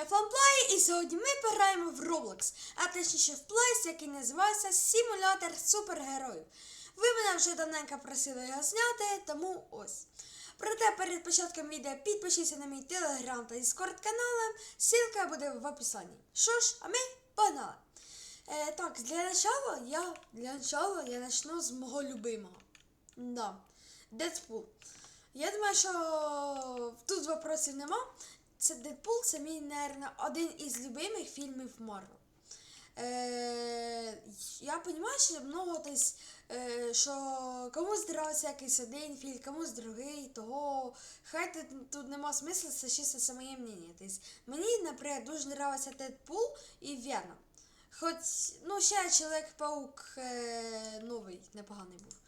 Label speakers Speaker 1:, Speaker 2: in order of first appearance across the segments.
Speaker 1: я Фанплей, і сьогодні ми пограємо в Roblox, а точніше в плейс, який називається Симулятор супергероїв. Ви мене вже давненько просили його зняти, тому ось. Проте перед початком відео підпишіться на мій телеграм та дискорд канали, ссылка буде в описанні. Що ж, а ми погнали. Е, так, для начала я для начала я начну з мого любимого. Да. Дедпул. Я думаю, що тут вопросів нема. Це Дедпул, це мій, наверное, один із любимих фільмів Марвел. Е, я розумію, що много десь, е, що комусь подобається якийсь один фільм, комусь другий, того хай тут, тут нема смислу, це чисто це моє мнення. Тобто, мені, наприклад, дуже подобається Дедпул і Веном. Хоч, ну, ще Чоловік-паук е, новий, непоганий був.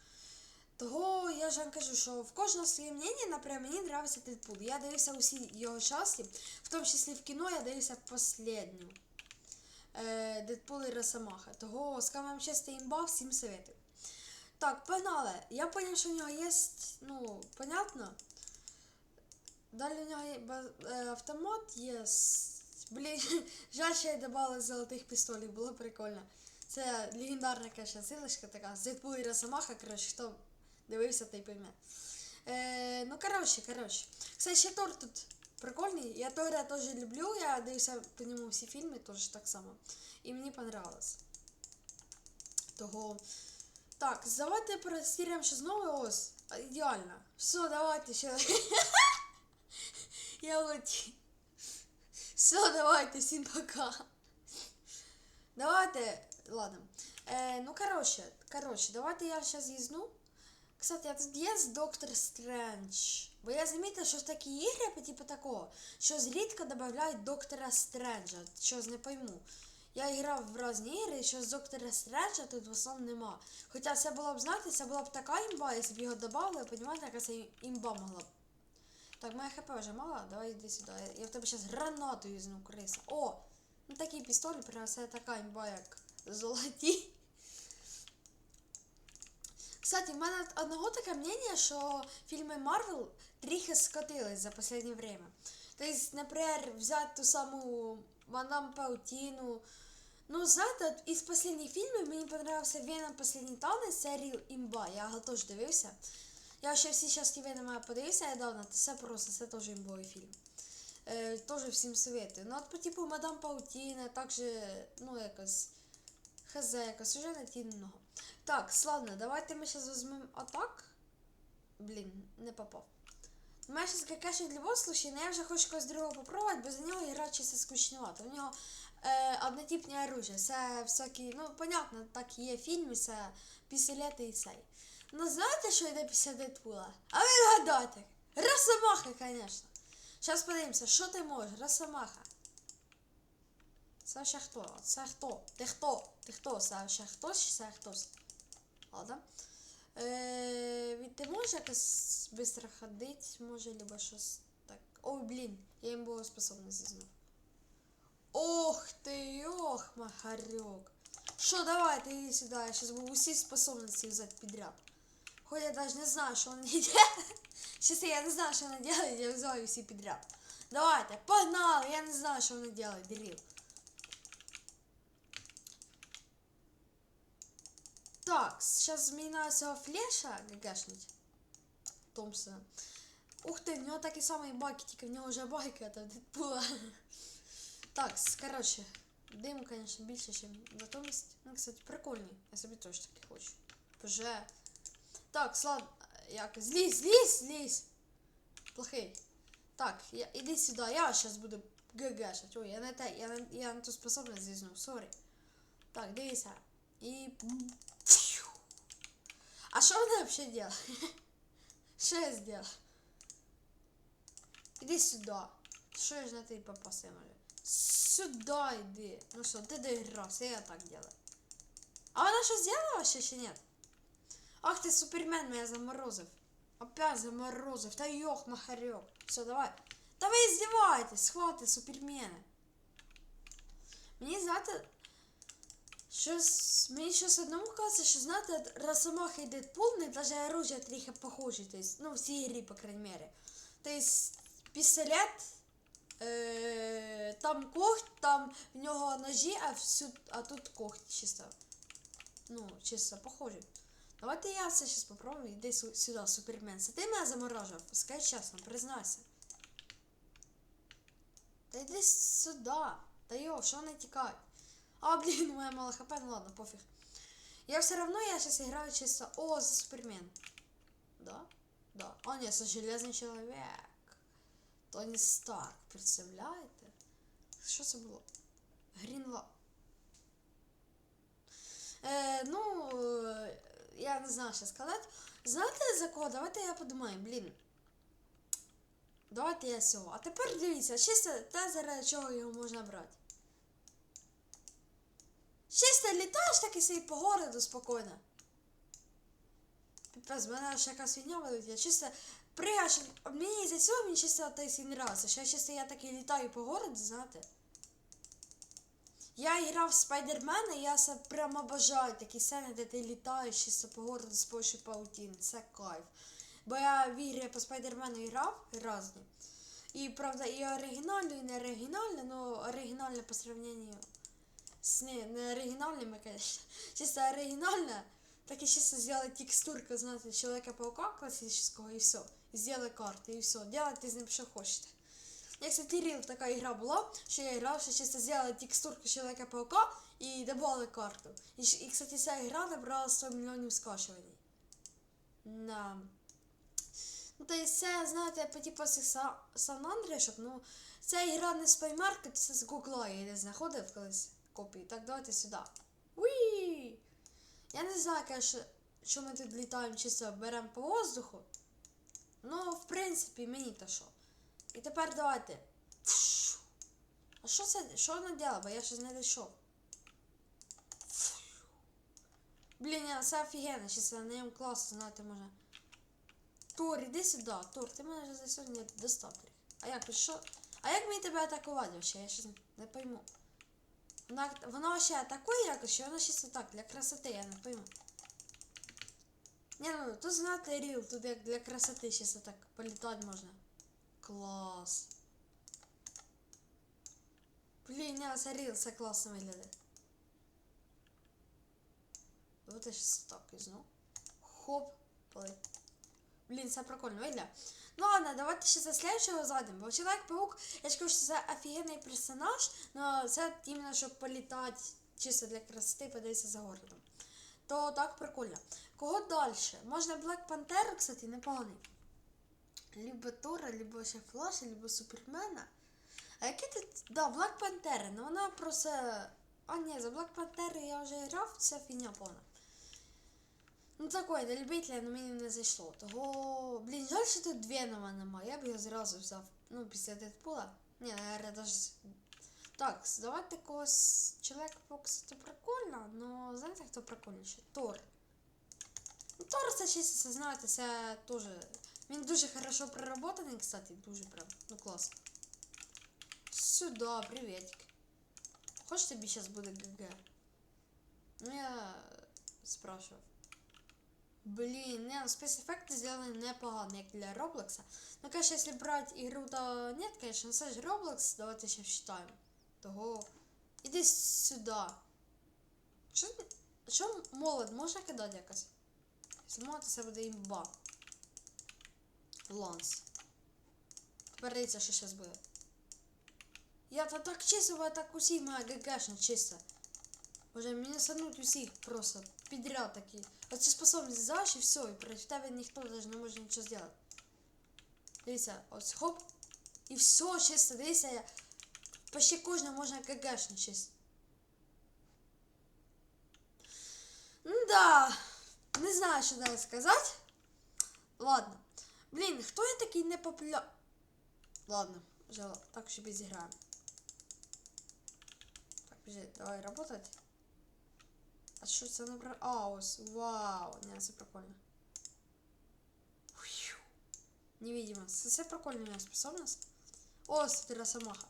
Speaker 1: Того я ж вам кажу, що в кожного своє мнення, наприклад, мені подобається Дедпул. Я дивився усі його часті, в тому числі в кіно я дивився последню. Дедпул і Росомаха. Того з камером імба, всім советую. Так, погнали. Я поняв, що в нього є, ну, понятно. Далі у нього є е, автомат є. Блін, жаль, що я додала золотих пістолів, було прикольно. Це легендарна каша силочка така. З Дедпул і Росомаха, коротше, хто дивився, той пойме. Е, ну, коротше, коротше. Кстати, ще Тор тут прикольний. Я Тора теж люблю, я дивився по ньому всі фільми, теж так само. І мені понравилось. Того. Так, давайте перестіряємо ще знову ось. Ідеально. Все, давайте ще. Я леті. Все, давайте, всім пока. Давайте, ладно. Е, ну, короче, короче, давайте я сейчас їзну. Кстати, а тут є Доктор Стрендж. Бо я замітила, що такі ігри, типу такого, що зрідка додають Доктора Стренджа. Щось не пойму. Я грав в різні ігри, що з Доктора Стренджа тут в основному нема. Хоча це була б, знаєте, це була б така імба, якщо б його додали, понімаєте, яка це імба могла б. Так, моя хп вже мало, давай йди сюди. Я- в тебе зараз гранату юзну, криса. О! Ну такі пістолі, прям це така імба, як золоті. Кстати, в мене одного таке мнення, що фільми Марвел трохи скотились за останнє время. Тобто, наприклад, взяти ту саму Мадам Паутіну. Ну, знаєте, із останніх фільмів мені понравився Веном Последній танець, це Ріл Імба, я його теж дивився. Я ще всі частки Венома подивився недавно, це просто, це теж імбовий фільм. Е, теж всім советую. Ну, от по типу Мадам Паутіна, також, ну, якось, хз, якось, уже не ті много. Так, ладно, давайте ми зараз візьмемо атак. Блін, не попав. У мене какаші для вас случай, але я вже хочу когось другого попробувати, бо за нього грати чисто скучновато. У нього е, однотипне оружие. Це всякі, ну, понятно, так є фільми, це пістолети і цей. Ну, знаєте, що йде після Дедпула? А ви гадайте. Росомаха, звісно. Зараз подивимося, що ти можеш, Росомаха. Це ще хто? Це хто? Ти хто? Ти хто? Це ще хтось чи це хтось? Ладно. Е, від- ти можеш якось швидко ходити, може, либо щось так. Ой, блін, я їм було способності знов. Ох ти, ох, махарек. Що, давай, ти іди сюди, я зараз буду усі способності взяти підряд. Хоть я даже не знаю, що вони делают. Сейчас я не знаю, що вони делают, я взяла їх всі підряд. Давайте, погнали, я не знаю, що вони делают, дріл. Так, сейчас цього флеша ГГшнуть. Томпсона. Ух ти, в нього такі самі баки, тільки в нього вже баки, а то Дедпула. Так, короче, диму, конечно, більше, ніж натомість. Ну, кстати, прикольний. Я собі теж таки хочу. Вже. Так, ладно, як, злізь, злізь, злізь. Плохий. Так, я, іди сюди, я зараз буду ГГшить. Ой, я не те, я, не- я не ту способність зізнув, сорі. Так, дивися. І... А що вона взагалі делає? Що я зробила? Іди сюди. Що я ж на тебе попасти може? Сюда йди. Ну що, ти доігрався, я так делаю. А вона що зробила ще чи ні? Ах ти супермен мене заморозив. Опять заморозив. Та йох, махарек. Все, давай. Та ви издеваетесь, хватит супермена. Мені знаєте, щось, мені щось одному кажется, що знаєте, Росомаха і Дедпул, не даже оружие трохи похожі, то есть, ну, в цій грі, по крайней мере. То есть, пістолет, е, там когть, там в нього ножі, а, всю, а тут когть чисто. Ну, чисто похоже. Давайте я це зараз попробую. Іди сю- сюди, супермен. Це ти мене заморожив? Скажи чесно, признайся. Та йди сюди. Та йо, що не тікай? А, блін, у мене мало хп, ну ладно, пофіг. Я все равно, я сейчас играю чисто... О, за Супермен. Да? Да. О, нет, это Железный Человек. Тоні Старк, представляєте? Що це було? Грінла. Е, ну, е, я не знаю, що сказати. Знаєте за кого? Давайте я подумаю, блін. Давайте я цього. А тепер дивіться, чисто те, заради чого його можна брати. Чисто літаєш так і собі по городу спокійно. Піпець, в мене ще якась фігня вилетіла. Я чисто пригаєш, мені за цього мені чисто той син нравиться. Ще чисто я так і літаю по городу, знаєте. Я грав в Спайдермена, я це прямо обожаю такі сцени, де ти літаєш чисто по городу з помощью паутини. Це кайф. Бо я в ігри по Спайдермену грав різні. І правда, і оригінальну, і не оригінальну, але оригінальне по сравнению не, не оригинальными, конечно. Чисто оригинально, так и чисто сделать текстурку, знаете, Человека-паука классического, и все. И сделай карты, и все. Делайте з ним, що хочете. Я, кстати, Рил така ігра була, що я грав, що чисто сделали текстурку Человека-паука і добавили карту. Щ- і, кстати, ця ігра набрала 100 мільйонів скачувань. На... Ну, то есть це, знаєте, по типу цих Са- Сан Андрішок, ну, ця ігра не з Play це з Гугла, я не знаходив колись копії. Так, давайте сюди. Уі! Я не знаю, конечно, що ми тут літаємо, чисто беремо по воздуху. Ну, в принципі, мені то що. І тепер давайте. А що це? Що вона робила? Бо я щось не дійшов. Блін, я- це офігенно, чисто на ньому класно, знаєте, може. Тур, іди сюди, Тур, ти мене вже за сьогодні достав. А як що? А як мені тебе атакувати вообще? Я щось не пойму. Вона, вона ще атакує якось, чи вона чисто так, для красоти, я не пойму. Не, ну тут знаєте ріл, тут як для красоти чисто так політати можна. Клас. Блін, не, це ріл, це класно виглядає. Давайте щас так візьму. Хоп, полетів. Блін, це прикольно виглядає. Ну ладно, давайте ще за следующего зайдемо. Бо Человек-паук, я ж кажу, що це офігенний персонаж, але це іменно щоб політати чисто для красоти, подивитися за городом. То так прикольно. Кого далі? Можна Black Panther, кстати, непоганий. Либо Тора, либо ще Флаша, либо Супермена. А які тут. Да, Black Panther, ну вона просто. А ні, за Black Panther я вже грав, це фігня повна. Ну такое, для любителя на мені не зайшло. Того. Блін, жаль, що тут дві нова нема. Я б його зразу взяв. Ну, після Дедпула. Ні, наверное, даже. Так, давайте когось. Чоловік це прикольно, но знаєте, хто прикольніше? Тор. Ну, Тор це чисто, знаєте, це теж. Він дуже хорошо проработаний, кстати, дуже прям. Ну клас. Сюда, приветик. Хочешь тобі сейчас буде ГГ? Ну я спрашивав. Блин, не, ну спецэффекты сделаны непогано, як для Роблокса. Ну, конечно, если брать игру, то нет, конечно, це ж Roblox, давайте ще считаем. Того. Іди сюди. Що, що молот можна кидати якось? Якщо молот, то це буде імба. Ланс. Тепер дивіться, що зараз буде. Я то так чисто, ви так усі моя ГГшна чисто. Може мені сануть усіх просто підряд такі. Оці способність заш і все, і проти тебе ніхто навіть не може нічого зробити. Дивіться, ось хоп. І все, чисто, дивіться, я... почти кожного можна ГГшно чисто. Да, не знаю, що далі сказати. Ладно. Блін, хто я такий непопуля... Ладно, вже так собі зіграємо. Так, подожди, давай работать. А що це набрав? А, ось, вау, не, це прикольно. Невидимо. Це, меня способность. О, це Росомаха.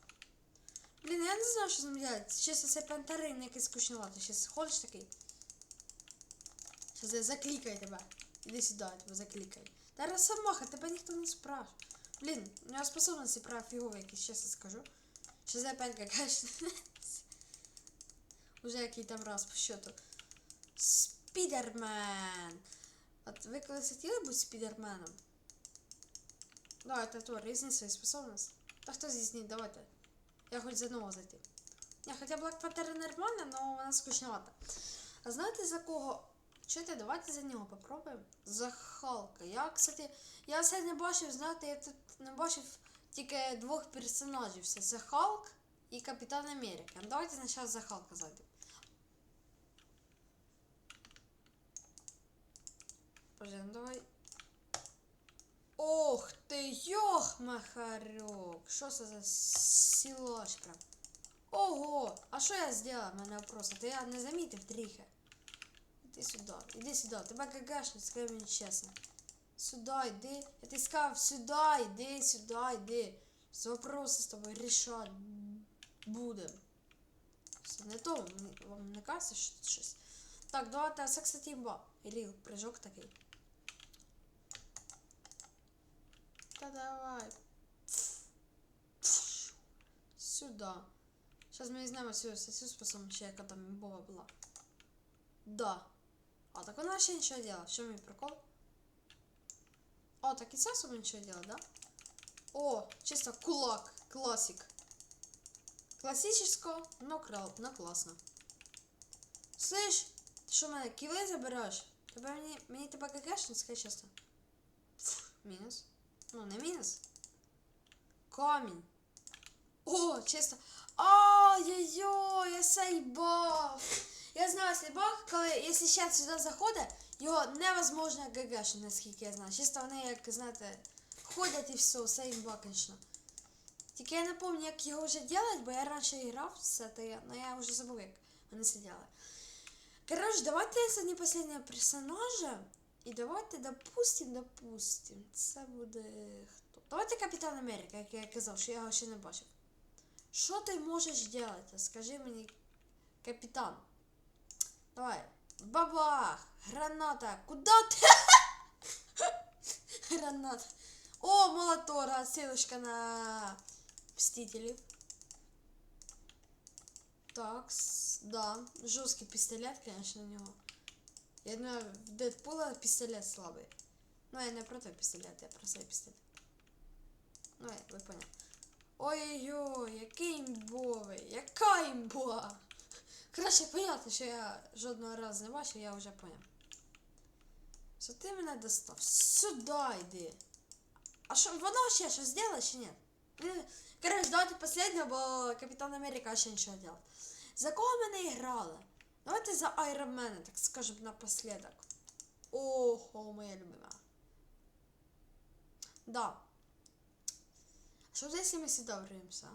Speaker 1: Блін, я не знаю, що з ним делать. Чесно, це пантерин якийсь скучновато. Щас ходиш такий. Щас я заклікаю тебе. Іди сюди, я тебе заклікаю. Та Росомаха, тебе ніхто не спрашиває. Блін, у нього способності прав фігові якісь, чесно скажу. Чи за пенка каже? Уже який там раз по счету. Спідермен. От ви колись хотіли бути спідерменом? Давайте, то, різні свої способності. Та хто зізніть, давайте. Я хоч за одного зайти. Я хоча Black Panther нормальна, але вона скучновата. А знаєте за кого? Чуєте, давайте за нього попробуємо. За Халка. Я, кстати, я все не бачив, знаєте, я тут не бачив тільки двох персонажів. Це, Халк і Капітан Америка. Ну, Давайте спочатку за Халка зайдемо. Подожди, ну давай. Ох ти, йох, махарюк. Що це за сілоч? Ого! А що я зробила? Мене вопрос. А я не замітив тріхи. Іди сюди, іди сюди. Тебе гагашник, скажи мені чесно. Сюди йди. Я ти сказав, сюди, йди, сюди, йди. З вопроси з тобою рішати будемо. Все, не то, вам не кажеться що тут. Так, давайте, а це, кстати, імба. Ріл, прыжок такий. Та давай. Сюда. Сейчас мы знаем всю всю способность, яка там імбова була. Да. А так вона ще нічого делала. Що мій прикол? О, так і ця особо нічого делала, да? О, чисто кулак. Классик. Классического, но, крал, но класно. Слышь, ти що мене кіли забираєш? Тебе мені, мені тебе ГГшник, скажи чесно. Фу, мінус. Ну, не мінус. Камінь. О, чисто. Ай-яй-яй, я сей баг. Я знаю цей баг, коли, якщо ще сюди заходить, його невозможно ГГшити, наскільки я знаю. Чисто вони, як, знаєте, ходять і все, імба, конечно. Тільки я не пам'ятаю, як його вже делать, бо я раніше грав все, я, но я вже забув, як вони це. Короче, давайте сьогодні последнього персонажа. І давайте, допустим, допустим, це буде хто? Давайте Капітан Америка, як я казав, що я його ще не бачив. Що ти можеш робити? Скажи мені, капітан. Давай. Бабах! Граната! Куда ти? Граната. О, молотора, ссылочка на Мстителей. Так, с- да, жесткий пистолет, конечно, у него. Я думаю, в Дэдпула пистолет слабый. Ну, я не про той пистолет, я про цей пистолет. Ну, я- ви поняли. Ой-ой-ой, який імбовий, яка імба. Краще понятно, що я жодного разу не бачив, я вже поняв. Що ти мене достав? Сюди йди. А що, воно ще щось зробить чи ні? Короче, давайте последнього, бо Капітан Америка ще нічого не. За кого ми не грали? Давайте за Айронмена, так скажем, напоследок. Ого, моя любима. Да. Что если мы сюда врываемся?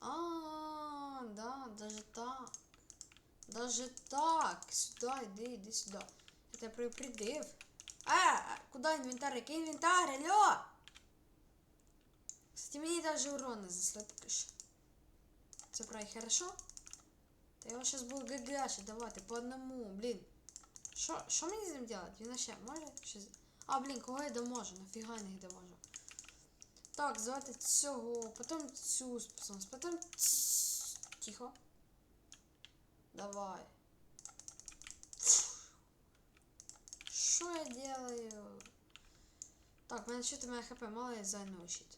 Speaker 1: А, А, да, даже так. Даже так. Сюда, иди, иди сюда. Это предупредив. А, куда инвентарь? Який інвентар? Алло! Кстати, мені даже урон не засли поки що. Це правда хорошо? Та я його зараз буду гагашить, давайте по одному, блін. Що, що мені з ним делать? Він ще може щось. А, блін, кого я доможу? Нафіга я їх доможу. Так, звати цього, потім цю способність, потім Тихо. Давай. Що я делаю? Так, мене що-то мене хп мало, я зайну щит.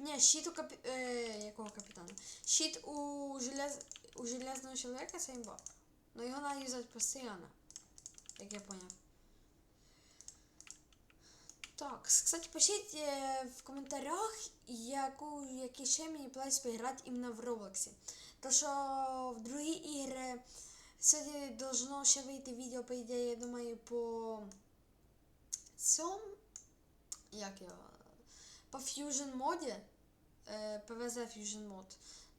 Speaker 1: Не, щит у капі... Е, якого капітана? Щит у, желез... у железного чоловіка це імба. Но його треба юзати постійно. Як я поняв. Так, кстати, пишіть е, в коментарях, яку, які ще мені плейс поіграти іменно в Роблоксі. То що в другі ігри сьогодні должно ще вийти відео, по ідеї, я думаю, по цьому. Як його? По Fusion моді. Е, PvZ Fusion мод.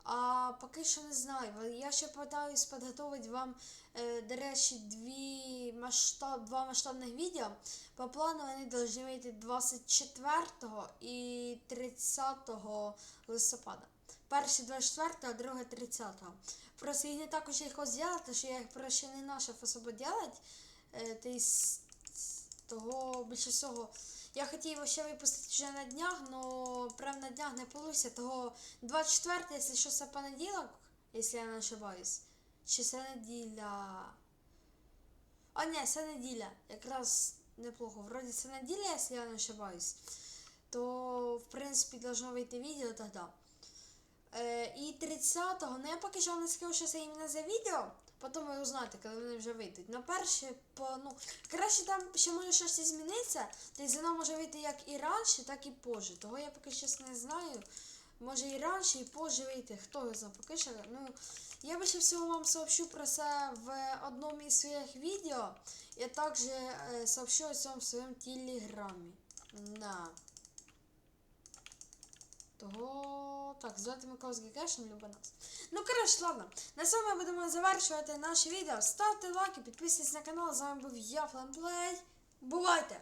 Speaker 1: А поки що не знаю. Я ще питаюсь підготувати вам, е, до речі, дві масштаб, два масштабних відео. По плану вони повинні вийти 24 і 30 листопада. Перший 24, а другий 30. Просто їх не також легко зробити, що я їх проще не нашов особо делать. Е, то того більше всього Я хотів його ще випустити вже на днях, але прям на днях не вийшло. Того 24, якщо що це понеділок, якщо я не ошибаюсь. Чи це неділя. А ні, це неділя. Якраз неплохо. Вроді це неділя, якщо я не ошибаюсь. То, в принципі, должно вийти відео тоді. Е, і 30-го, ну я поки що не скажу, що це іменно за відео. Потім ви узнаєте, коли вони вже вийдуть. На перше, по, ну, краще там ще може щось і зміниться, то воно може вийти як і раніше, так і позже. Того я поки що не знаю. Може і раніше, і позже вийти. Хто його знає, поки що. Ну, я більше всього вам сообщу про це в одному із своїх відео. Я також е, сообщу о цьому в своєму телеграмі. Да. Того. Так, звати Миколаївський Кешин, люби нас. Ну, коротше, ладно. На цьому ми будемо завершувати наше відео. Ставте лайки, підписуйтесь на канал. З вами був я, Фланплей. Бувайте!